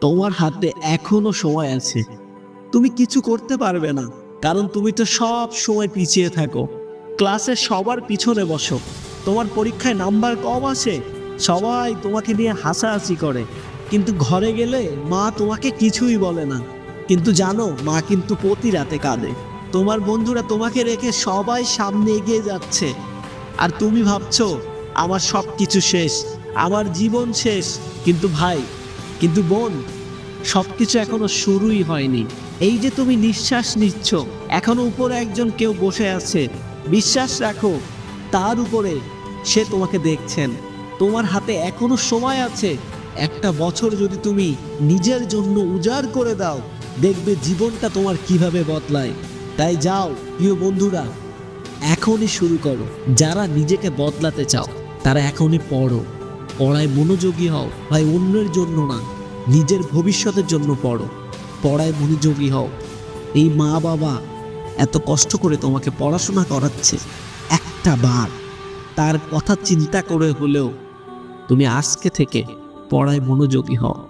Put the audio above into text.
তোমার হাতে এখনও সময় আছে। তুমি কিছু করতে পারবে না, কারণ তুমি তো সব সময় পিছিয়ে থাকো। ক্লাসে সবার পিছনে বসো। তোমার পরীক্ষায় নাম্বার কম আসে, সবাই তোমাকে নিয়ে হাসাহাসি করে। কিন্তু ঘরে গেলে মা তোমাকে কিছুই বলে না। কিন্তু জানো, মা কিন্তু প্রতি রাতে কাঁদে। তোমার বন্ধুরা তোমাকে রেখে সবাই সামনে এগিয়ে যাচ্ছে। আর তুমি ভাবছ, আমার সব কিছু শেষ, আমার জীবন শেষ। কিন্তু ভাই কিন্তু বোন সব কিছু এখনও শুরুই হয়নি। এই যে তুমি নিঃশ্বাস নিচ্ছ, এখনও উপরে একজন কেউ বসে আছে। বিশ্বাস রাখো, তার উপরে সে তোমাকে দেখছেন। তোমার হাতে এখনও সময় আছে। একটা বছর যদি তুমি নিজের জন্য উজাড় করে দাও, দেখবে জীবনটা তোমার কীভাবে বদলায়। তাই যাও, প্রিয় বন্ধুরা, এখনই শুরু করো। যারা নিজেকে বদলাতে চাও, তারা এখনই পড়ো। পড়ায় মনোযোগী হও। ভাই, অন্যের জন্য না, নিজের ভবিষ্যতের জন্য পড়ো। পড়ায় মনোযোগী হও। এই মা বাবা এত কষ্ট করে তোমাকে পড়াশোনা করাচ্ছে একটা বার। তার কথা চিন্তা করে হলেও তুমি আজকে থেকে পড়ায় মনোযোগী হও।